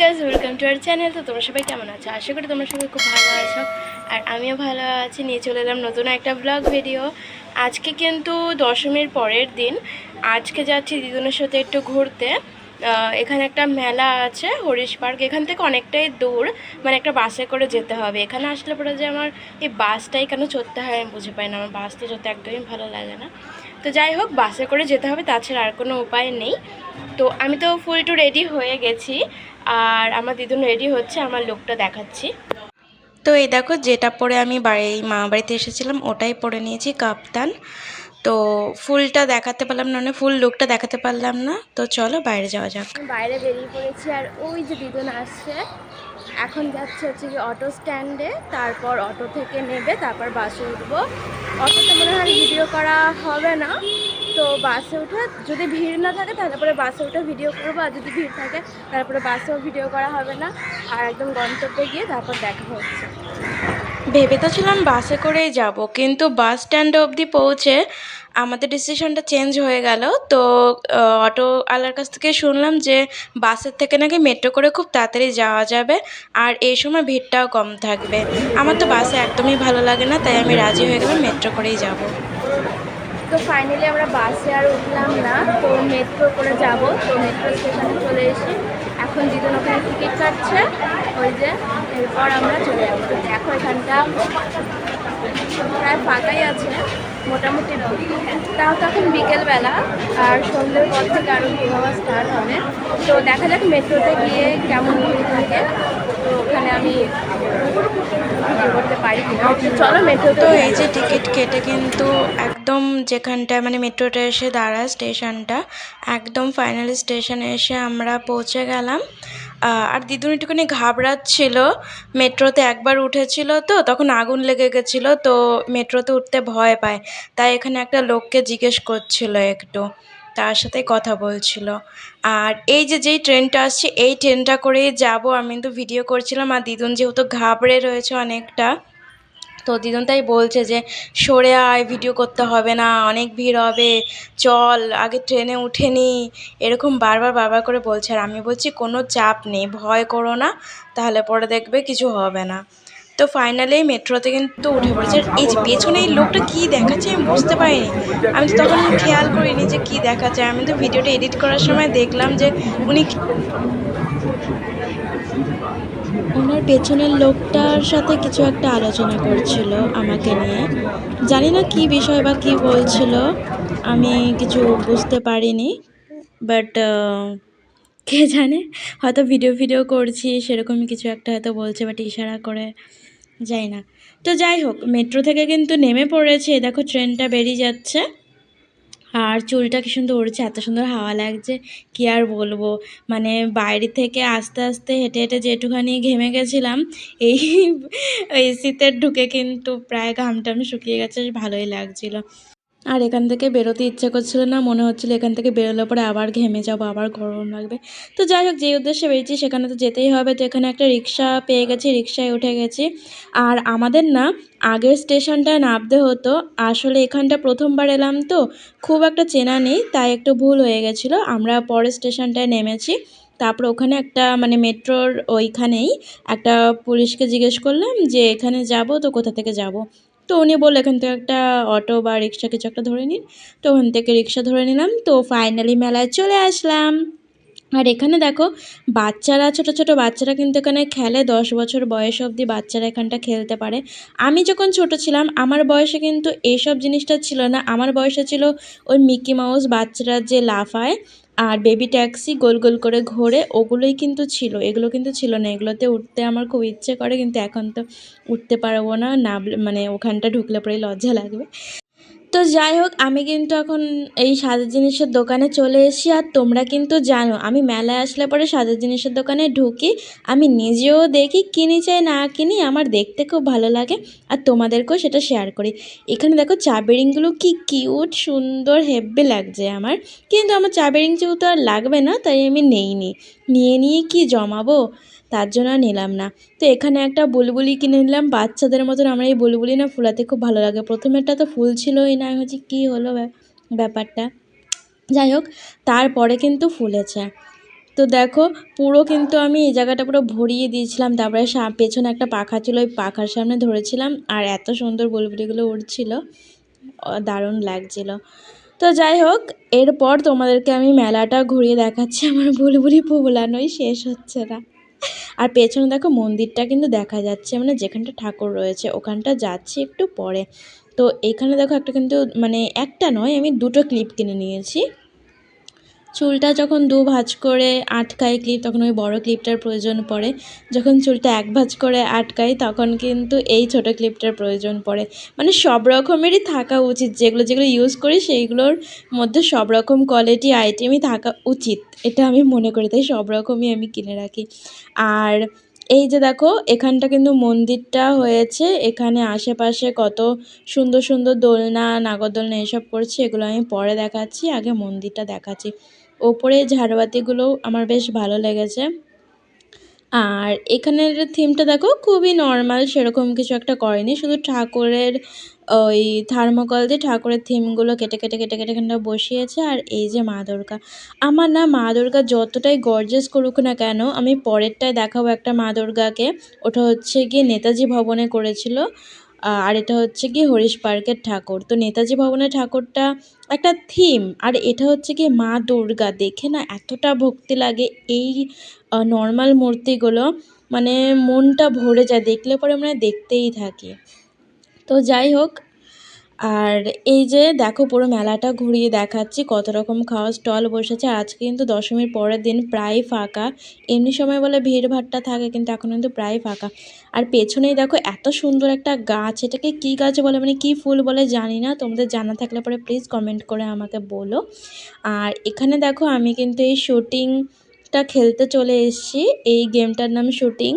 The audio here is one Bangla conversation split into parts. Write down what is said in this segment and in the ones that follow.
Guys welcome to our channel তো তোমরা সবাই কেমন আছো? আশা করি তোমরা সবাই খুব ভালো আছো। আর আমিও ভালো আছি। নিয়ে চলে এলাম নতুন একটা ব্লগ ভিডিও আজকে কিন্তু দশমীর পরের দিন। আজকে যাচ্ছি দিদুনের সাথে একটু ঘুরতে। এখানে একটা মেলা আছে, হরিশ পার্ক। এখান থেকে অনেকটাই দূর। মানে একটা বাসে করে যেতে হবে। এখানে আসলে পরে যে আমার এই বাসটাই কেন চড়তে হয় আমি বুঝে পাই না। আমার বাসটা চড়তে একদমই ভালো লাগে না। তো যাই হোক, বাসে করে যেতে হবে। তাছাড়া আর কোনো উপায় নেই। তো আমি তো ফুল টু রেডি হয়ে গেছি। আর আমার দিদুন রেডি হচ্ছে আমার লোকটা দেখাচ্ছি। তো এই দেখো যেটা পরে আমি বাড়ি মা বাড়িতে এসেছিলাম ওটাই পরে নিয়েছি কাপ্তান। তো ফুলটা দেখাতে পারলাম না মানে ফুল লুকটা দেখাতে পারলাম না। তো চলো বাইরে যাওয়া যাক। বাইরে বেরিয়ে পড়েছি আর ওই যে দিদুন আসছে এখন যাচ্ছে হচ্ছে কি অটো স্ট্যান্ডে তারপর অটো থেকে নেবে, তারপর বাসে উঠবো। অটোতে মনে হয় ভিডিও করা হবে না। তো বাসে উঠে যদি ভিড় না থাকে, তাহলে পরে বাসে উঠে ভিডিও করব, আর যদি ভিড় থাকে তারপরে বাসেও ভিডিও করা হবে না। আর একদম গন্তব্যে গিয়ে তারপর দেখা হচ্ছে। ভেবে তো ছিলাম বাসে করেই যাব, কিন্তু বাস স্ট্যান্ড অবধি পৌঁছে আমাদের ডিসিশনটা চেঞ্জ হয়ে গেল। তো অটো আলার কাছ থেকে শুনলাম যে বাসের থেকে নাকি মেট্রো করে খুব তাড়াতাড়ি যাওয়া যাবে, আর এই সময় ভিড়টাও কম থাকবে। আমার তো বাসে একদমই ভালো লাগে না, তাই আমি রাজি হয়ে গেলাম মেট্রো করেই যাব। তো ফাইনালি আমরা বাসে আর উঠলাম না, তো মেট্রো করে যাব। তো মেট্রো স্টেশনে চলে এসে এখন দিদুন ওখানে টিকিট কাটছে, ওই যে এরপর আমরা চলে যাব। দেখো এখানটা প্রায় ফাঁকাই আছে মোটামুটি তাও তো এখন বিকেলবেলা আর সন্ধ্যের পর থেকে আরও ভিড় স্টার্ট হবে। তো দেখা যাক মেট্রোতে গিয়ে কেমন ভিড় থাকে। তো ওখানে আমি করতে পারি চলো মেট্রো তো এই যে টিকিট কেটে কিন্তু একদম যেখানটায় মানে মেট্রোটা এসে দাঁড়ায় স্টেশনটা একদম ফাইনাল স্টেশনে এসে আমরা পৌঁছে গেলাম। আর দিদুন একটুখানি ঘাবড়াচ্ছিল। মেট্রোতে একবার উঠেছিল তো, তখন আগুন লেগে গেছিল তো মেট্রোতে উঠতে ভয় পায়। তাই এখানে একটা লোককে জিজ্ঞেস করছিল একটু, তার সাথে কথা বলছিল। আর এই যে যেই ট্রেনটা আসছে, এই ট্রেনটা করেই যাব। আমি কিন্তু ভিডিও করছিলাম আর দিদুন যেহেতু ঘাবড়ে রয়েছে অনেকটা তো দিদুন তাই বলছে যে, সরে আয় ভিডিও করতে হবে না, অনেক ভিড় হবে, চল, আগে ট্রেনে উঠে নি। এরকম বারবার বারবার করে বলছে। আর আমি বলছি, কোনো চাপ নেই, ভয় করো না, তাহলে পরে দেখবে কিছু হবে না। তো ফাইনালি মেট্রোতে কিন্তু উঠে পড়েছে। এই যে পেছনে এই লোকটা কী দেখাচ্ছে আমি বুঝতে পারিনি। আমি তো তখন খেয়াল করিনি যে কী দেখাচ্ছে। আমি তো ভিডিওটা এডিট করার সময় দেখলাম যে উনি ওনার পেছনের লোকটার সাথে কিছু একটা আলোচনা করছিল আমাকে নিয়ে। জানি না কি বিষয় বা কি বলছিল, আমি কিছু বুঝতে পারিনি বাট কে জানে, হয়তো ভিডিও ভিডিও করছি, সেরকমই কিছু একটা হয়তো বলছে বাট ইশারা করে, যাই না। তো যাই হোক মেট্রো থেকে কিন্তু নেমে পড়েছে, দেখো ট্রেনটা বেরিয়ে যাচ্ছে। আর চুলটা কি সুন্দর উড়ছে, এত সুন্দর হাওয়া লাগছে, কি আর বলব? মানে বাইরে থেকে আস্তে আস্তে হেঁটে হেঁটে যেটুখানি ঘেমে গেছিলাম, এই এই শীতের ঢুকে কিন্তু প্রায় ঘামটাম শুকিয়ে গেছে ভালোই লাগছিল। আর এখান থেকে বেরোতে ইচ্ছে করছিল না, মনে হচ্ছিল এখান থেকে বেরোলে পরে আবার ঘেমে যাব, আবার গরম লাগবে। তো যাই হোক যে উদ্দেশ্যে বেরিয়েছি সেখানে তো যেতেই হবে। তো এখানে একটা রিক্সা পেয়ে গেছি, রিক্সায় উঠে গেছি। আর আমাদের না, আগের স্টেশনটায় নামতে হতো। আসলে এখানটা প্রথমবার এলাম তো, খুব একটা চেনা নেই, তাই একটু ভুল হয়ে গেছিল। আমরা পরের স্টেশনটায় নেমেছি। তারপর ওখানে একটা মানে মেট্রোর ওইখানেই একটা পুলিশকে জিজ্ঞেস করলাম যে, এখানে যাব তো, কোথা থেকে যাব? তো উনি বলল, এখান থেকে একটা অটো বা রিক্সা কিছু একটা ধরে নিন। তো ওখান থেকে রিক্সা ধরে নিলাম, তো ফাইনালি মেলায় চলে আসলাম। আর এখানে দেখো, বাচ্চারা, ছোট ছোট বাচ্চারা কিন্তু এখানে খেলে। দশ বছর বয়স অবধি বাচ্চারা এখানটা খেলতে পারে। আমি যখন ছোট ছিলাম, আমার বয়সে কিন্তু এইসব জিনিসটা ছিল না। আমার বয়সে ছিল ওই মিকি মাউস বাচ্চারা যে লাফায় আর বেবি ট্যাক্সি গোল গোল করে ঘোরে, ওগুলোই কিন্তু ছিল। এগুলো কিন্তু ছিল না। এগুলোতে উঠতে আমার খুব ইচ্ছে করে, কিন্তু এখন তো উঠতে পারব না। না মানে ওখানটা ঢুকলে পরেই লজ্জা লাগবে। তো যাই হোক, আমি কিন্তু এখন এই সাজের জিনিসের দোকানে চলে এসেছি। আর তোমরা কিন্তু জানো, আমি মেলায় আসলে পরে সাজের জিনিসের দোকানে ঢুকি। আমি নিজেও দেখি, কিনি চাই না কিনি, আমার দেখতে খুব ভালো লাগে। আর তোমাদেরকেও সেটা শেয়ার করি। এখানে দেখো চা বেরিংগুলো কি কিউট সুন্দর হেব্বে লাগছে আমার। কিন্তু আমার চা বেরিং যেহেতু আর লাগবে না, তাই আমি নেইনি। নিয়ে নিয়ে কি জমাবো? তার জন্য আর নিলাম না। তো এখানে একটা বুলবুলি কিনে নিলাম। বাচ্চাদের মতন আমরা এই বুলবুলি না ফুলাতে খুব ভালো লাগে। প্রথমেরটা তো ফুল ছিলই না। হচ্ছে কী হলো ব্যা- ব্যাপারটা? যাই হোক, তারপরে কিন্তু ফুলেছে। তো দেখো, পুরো কিন্তু আমি এই জায়গাটা পুরো ভরিয়ে দিয়েছিলাম। তারপরে পেছনে একটা পাখা ছিল। ওই পাখার সামনে ধরেছিলাম। আর এত সুন্দর বুলবুলিগুলো উঠছিল দারুণ লাগছিল। তো যাই হোক, এরপর তোমাদেরকে আমি মেলাটা ঘুরিয়ে দেখাচ্ছি। আমার বুলবুলি পোবলানোই শেষ হচ্ছে না। আর পেছনে দেখো মন্দিরটা কিন্তু দেখা যাচ্ছে মানে যেখানটা ঠাকুর রয়েছে ওখানটা যাচ্ছি একটু পরে। তো এখানে দেখো একটা কিন্তু মানে একটা নয়, আমি দুটো ক্লিপ কিনে নিয়েছি। চুলটা যখন দু ভাঁজ করে আটকাই ক্লিপ তখন ওই বড় ক্লিপটার প্রয়োজন পড়ে। যখন চুলটা এক ভাঁজ করে আটকাই তখন কিন্তু এই ছোট ক্লিপটার প্রয়োজন পড়ে। মানে সব রকমেরই থাকা উচিত। যেগুলো যেগুলো ইউজ করি, সেইগুলোর মধ্যে সব রকম কোয়ালিটি আইটেমই থাকা উচিত। এটা আমি মনে করি, তাই সব রকমই আমি কিনে রাখি। আর এই যে দেখো, এখানটা কিন্তু মন্দিরটা হয়েছে। এখানে আশেপাশে কত সুন্দর সুন্দর দোলনা, নাগরদোলনা এসব করছে এগুলো আমি পরে দেখাচ্ছি, আগে মন্দিরটা দেখাচ্ছি। ওপরে ঝাড়বাতিগুলো আমার বেশ ভালো লেগেছে। আর এখানের থিমটা দেখো, খুবই নর্মাল সেরকম কিছু একটা করেনি। শুধু ঠাকুরের ওই থার্মোকল দিয়ে ঠাকুরের থিমগুলো কেটে কেটে কেটে কেটে এখানটা বসিয়েছে। আর এই যে মা দুর্গা, আমার না মা দুর্গা যতটাই গর্জেস করুক না কেন, আমি পরেরটায় দেখাবো একটা মা দুর্গাকে। ওটা হচ্ছে গিয়ে নেতাজি ভবনে করেছিল। আর এটা হচ্ছে কি হরিশ পার্কের ঠাকুর। তো নেতাজি ভবনের ঠাকুরটা একটা থিম আর এটা হচ্ছে কি মা দুর্গা। দেখে না এতটা ভক্তি লাগে এই নর্মাল মূর্তিগুলো। মানে মনটা ভরে যায়, দেখলে পরে আমরা দেখতেই থাকি। তো যাই হোক আর এই যে দেখো পুরো মেলাটা ঘুরিয়ে দেখাচ্ছি, কত রকম খাওয়ার স্টল বসেছে। আজকে কিন্তু দশমীর পরের দিন প্রায় ফাঁকা। এমনি সময় বলে ভিড় থাকে, কিন্তু এখন কিন্তু প্রায় ফাঁকা। আর পেছনেই দেখো এত সুন্দর একটা গাছ, এটাকে কি গাছ বলে মানে কি ফুল বলে জানি না। তোমাদের জানা থাকলে পরে প্লিজ কমেন্ট করে আমাকে বলো। আর এখানে দেখো আমি কিন্তু এই শুটিংটা খেলতে চলে এসেছি। এই গেমটার নাম শুটিং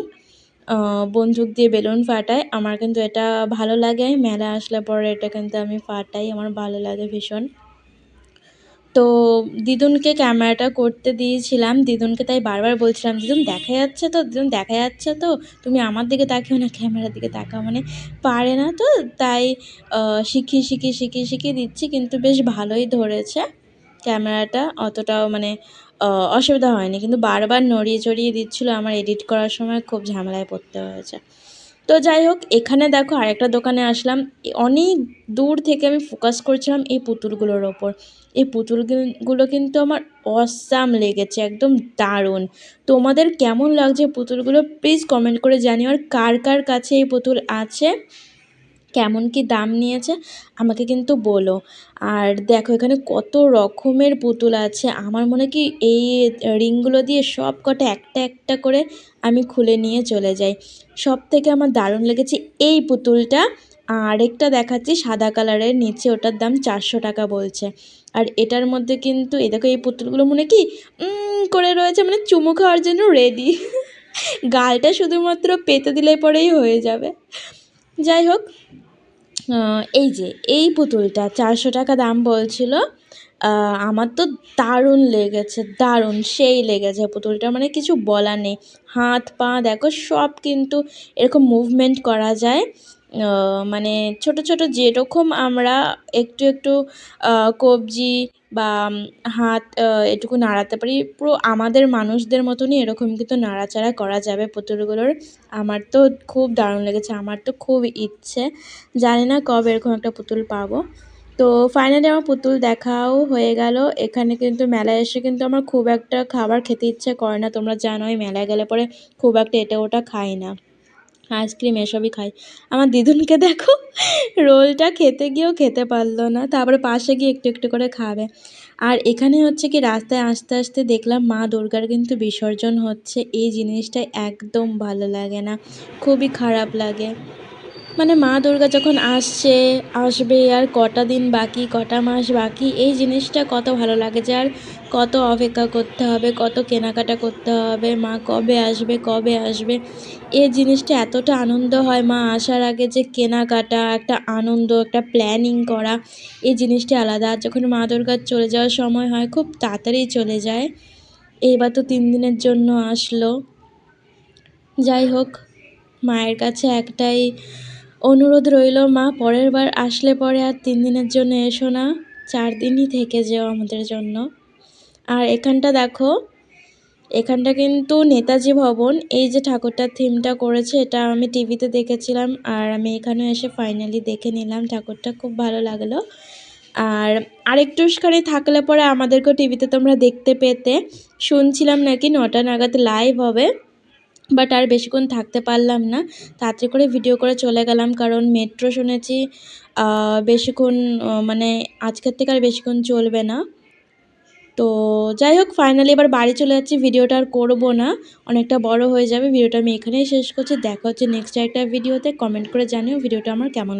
বন্দুক দিয়ে বেলুন ফাটাই। আমার কিন্তু এটা ভালো লাগে। মেলা আসলে পরে এটা কিন্তু আমি ফাটাই। আমার ভালো লাগে ভীষণ। তো দিদুনকে ক্যামেরাটা করতে দিয়েছিলাম। দিদুনকে তাই বারবার বলছিলাম দিদুন দেখা যাচ্ছে তো? দিদুন দেখা যাচ্ছে তো? তুমি আমার দিকে তাকিও না ক্যামেরার দিকে তাকাও। মানে পারে না তো? তাই আহ, শিখিয়ে শিখিয়ে শিখিয়ে দিচ্ছি। কিন্তু বেশ ভালোই ধরেছে ক্যামেরাটা। অতটাও মানে অসুবিধা হয়নি। কিন্তু বারবার নড়িয়ে চড়িয়ে দিচ্ছিল, আমার এডিট করার সময় খুব ঝামেলায় পড়তে হয়েছে। তো যাই হোক, এখানে দেখো আরেকটা দোকানে আসলাম। অনেক দূর থেকে আমি ফোকাস করছিলাম এই পুতুলগুলোর ওপর। এই পুতুলগুলো কিন্তু আমার অসাম লেগেছে, একদম দারুণ। তোমাদের কেমন লাগছে পুতুলগুলো? প্লিজ কমেন্ট করে জানিও আর কার কার কাছে এই পুতুল আছে? কেমন কি দাম নিয়েছে, আমাকে কিন্তু বলো। আর দেখো, এখানে কত রকমের পুতুল আছে। আমার মনে কি এই রিংগুলো দিয়ে সব কটা একটা একটা করে আমি খুলে নিয়ে চলে যাই। সব থেকে আমার দারুণ লেগেছে এই পুতুলটা। আরেকটা দেখাচ্ছি, সাদা কালারের নিচে ওটার দাম চারশো টাকা বলছে। আর এটার মধ্যে কিন্তু, এই দেখো, এই পুতুলগুলো মনে কি করে রয়েছে মানে চুমু খাওয়ার জন্য রেডি গালটা শুধুমাত্র পেতে দিলে পরেই হয়ে যাবে। যাই হোক এই যে, এই পুতুলটা চারশো টাকা দাম বলছিল। আমার তো দারুণ লেগেছে, দারুণ, সেই লেগেছে পুতুলটা মানে কিছু বলার নেই। হাত, পা, দেখো, সব কিন্তু এরকম মুভমেন্ট করা যায়। মানে ছোট ছোট যেরকম আমরা একটু একটু কবজি বা হাত এটুকু নাড়াতে পারি। পুরো আমাদের মানুষদের মতনই এরকম কিন্তু নাড়াচাড়া করা যাবে পুতুলগুলোর। আমার তো খুব দারুণ লেগেছে, আমার তো খুব ইচ্ছে। জানি না কবে এরকম একটা পুতুল পাবো। তো ফাইনালি আমার পুতুল দেখাও হয়ে গেল। এখানে কিন্তু মেলায় এসে কিন্তু আমার খুব একটা খাবার খেতে ইচ্ছে করে না। তোমরা জানোই মেলায় গেলে পরে খুব একটা এটা ওটা খাই না। আইসক্রিম, এসবই খাই। আমার দিদুনকে দেখো, রোলটা খেতে গিয়েও খেতে পারল না। তারপরে পাশে গিয়ে একটু একটু করে খাবে। আর এখানে হচ্ছে কি, রাস্তায় আসতে আসতে দেখলাম মা দুর্গার কিন্তু বিসর্জন হচ্ছে। এই জিনিসটা একদম ভালো লাগে না। খুবই খারাপ লাগে। মানে মা দুর্গা যখন আসছে, আসবে আর কটা দিন বাকি, কটা মাস বাকি, এই জিনিসটা কত ভালো লাগে যে আর কত অপেক্ষা করতে হবে, কত কেনাকাটা করতে হবে, মা কবে আসবে কবে আসবে। এই জিনিসটা এতটা আনন্দ হয় মা আসার আগে যে কেনাকাটা, একটা আনন্দ, একটা প্ল্যানিং করা, এই জিনিসটা আলাদা। আর যখন মা দুর্গার চলে যাওয়ার সময় হয়, খুব তাড়াতাড়ি চলে যায়। এইবার তো তিন দিনের জন্য আসলো। যাই হোক, মায়ের কাছে একটাই অনুরোধ রইল, মা, পরের বার আসলে পরে আর তিন দিনের জন্য এসো না। চার দিনই থেকে যেও আমাদের জন্য। আর এখানটা দেখো, এখানটা কিন্তু নেতাজি ভবন। এই যে ঠাকুরটার থিমটা করেছে, এটা আমি টিভিতে দেখেছিলাম আর আমি এখানে এসে ফাইনালি দেখে নিলাম, ঠাকুরটা খুব ভালো লাগল। আর আরেকটুখানি থাকলে পরে আমাদেরকেও টিভিতে তোমরা দেখতে পেতে। শুনছিলাম নাকি নটা নাগাদ লাইভ হবে। বাট আর বেশিক্ষণ থাকতে পারলাম না। তাড়াতাড়ি করে ভিডিও করে চলে গেলাম কারণ মেট্রো শুনেছি বেশিক্ষণ মানে আজকের থেকে আর বেশিক্ষণ চলবে না। তো যাই হোক ফাইনালি এবার বাড়ি চলে যাচ্ছি। ভিডিওটা আর করব না। অনেকটা বড় হয়ে যাবে। ভিডিওটা আমি এখানেই শেষ করছি। দেখা হচ্ছে নেক্সট একটা ভিডিওতে কমেন্ট করে জানিও ভিডিওটা আমার কেমন।